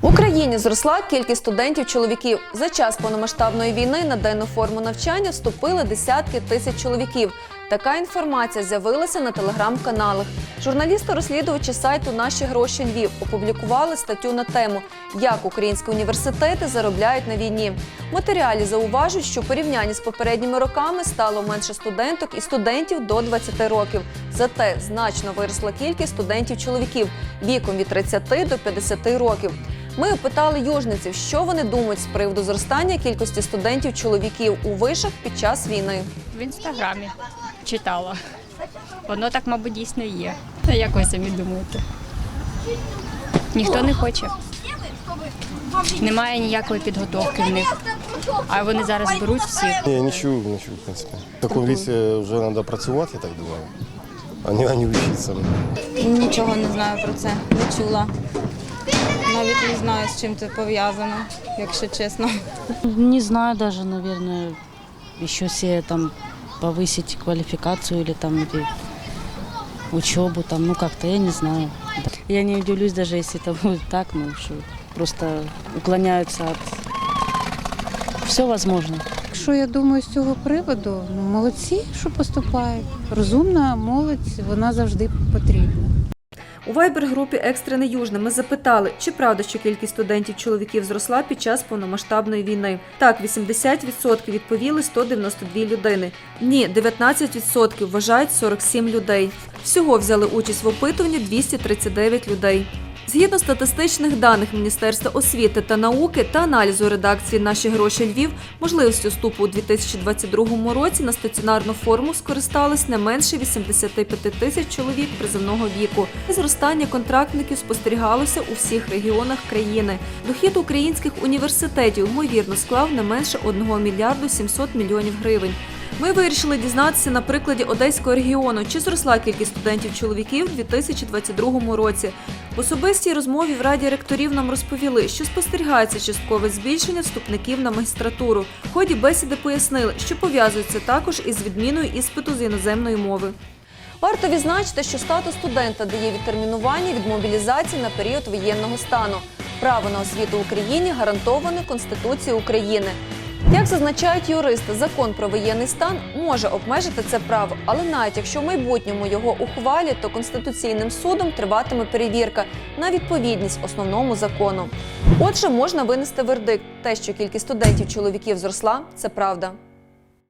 В Україні зросла кількість студентів-чоловіків. За час повномасштабної війни на денну форму навчання вступили десятки тисяч чоловіків. Така інформація з'явилася на телеграм-каналах. Журналісти-розслідувачі сайту Наші гроші Львів опублікували статтю на тему Як українські університети заробляють на війні. В матеріалі зауважують, що порівнянні з попередніми роками стало менше студенток і студентів до 20 років. Зате значно виросла кількість студентів-чоловіків віком від 30 до 50 років. Ми опитали южниців, що вони думають з приводу зростання кількості студентів-чоловіків у вишах під час війни. В інстаграмі читала. Воно так, мабуть, дійсно є. А як ви самі думаєте? Ніхто не хоче. Немає ніякої підготовки в них. А вони зараз беруть всіх. Ні, не чув, не чув, в принципі. В такому віці вже треба працювати, я так думаю. А не, а не вчитися. Нічого не знаю про це, не чула. Навіть не знаю, з чим це пов'язано, якщо чесно. Не знаю даже, наверное, еще себе там повысить квалификацию или там учебу там, ну как-то, я не знаю. Я не удивлюсь даже, если это будет так, ну что просто уклоняются от... Все возможно. Що я думаю з цього приводу? Ну, молодці, що поступають. Розумна молодь, вона завжди потрібна. У вайбер-групі Екстрене Южне ми запитали, чи правда, що кількість студентів-чоловіків зросла під час повномасштабної війни. Так, 80% відповіли 192 людини. Ні, 19% вважають 47 людей. Всього взяли участь в опитуванні 239 людей. Згідно статистичних даних Міністерства освіти та науки та аналізу редакції Наші гроші Львів, можливістю вступу у 2022 році на стаціонарну форму скористались не менше 85 тисяч чоловік призовного віку. Зростання контрактників спостерігалося у всіх регіонах країни. Дохід українських університетів ймовірно склав не менше 1 мільярду 700 мільйонів гривень. Ми вирішили дізнатися на прикладі Одеського регіону, чи зросла кількість студентів-чоловіків у 2022 році. В особистій розмові в раді ректорів нам розповіли, що спостерігається часткове збільшення вступників на магістратуру. В ході бесіди пояснили, що пов'язується також із відміною іспиту з іноземної мови. Варто відзначити, що статус студента дає відтермінування від мобілізації на період воєнного стану. Право на освіту в Україні гарантоване Конституцією України. Як зазначають юристи, закон про воєнний стан може обмежити це право, але навіть якщо в майбутньому його ухвалять, то конституційним судом триватиме перевірка на відповідність основному закону. Отже, можна винести вердикт: те, що кількість студентів чоловіків зросла, це правда.